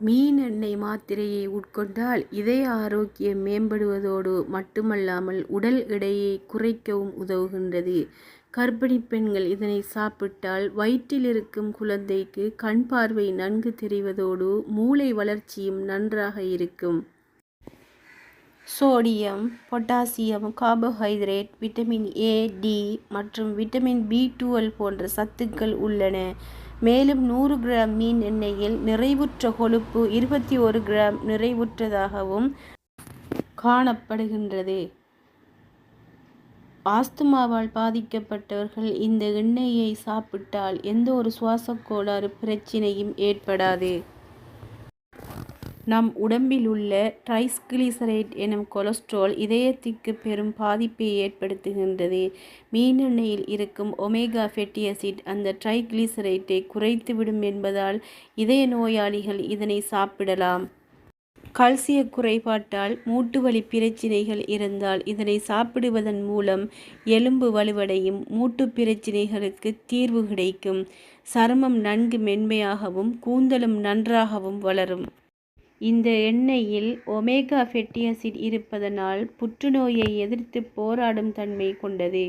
மீன் எண்ணெய் மாத்திரையை உட்கொண்டால் இதய ஆரோக்கியம் மேம்படுவதோடு மட்டுமல்லாமல் உடல் எடையை குறைக்கவும் உதவுகின்றது. கர்ப்பிணிப் பெண்கள் இதனை சாப்பிட்டால் வயிற்றில் இருக்கும் குழந்தைக்கு கண் பார்வை நன்கு தெரிவதோடு மூளை வளர்ச்சியும் நன்றாக இருக்கும். Sodium potassium carbohydrate vitamin A D மற்றும் விட்டமின் பி டுவெல் போன்ற சத்துக்கள் உள்ளன. மேலும் நூறு கிராம் மீன் எண்ணெயில் நிறைவுற்ற கொழுப்பு இருபத்தி ஒரு கிராம் நிறைவுற்றதாகவும் காணப்படுகின்றது. ஆஸ்துமாவால் பாதிக்கப்பட்டவர்கள் இந்த எண்ணெயை சாப்பிட்டால் எந்த ஒரு சுவாசக் கோளாறு பிரச்சினையும் ஏற்படாது. நம் உடம்பில் உள்ள டிரைகிளிசரைடு எனும் கொலஸ்ட்ரால் இதயத்திற்கு பெரும் பாதிப்பை ஏற்படுத்துகின்றது. மீன் எண்ணெயில் இருக்கும் ஒமேகா ஃபெட்டி அசிட் அந்த ட்ரைகிளிசரைட்டை குறைத்துவிடும் என்பதால் இதய நோயாளிகள் இதனை சாப்பிடலாம். கால்சிய குறைபாட்டால் மூட்டு வலி பிரச்சினைகள் இருந்தால் இதனை சாப்பிடுவதன் மூலம் எலும்பு வலுவடையும். மூட்டு பிரச்சினைகளுக்கு தீர்வு கிடைக்கும். சருமம் நன்கு மென்மையாகவும் கூந்தலும் நன்றாகவும் வளரும். இந்த எண்ணெயில் ஒமேகா ஃபெட்டி அசிட் இருப்பதனால் புற்றுநோயை எதிர்த்துப் எதிர்த்து போராடும் தன்மை கொண்டது.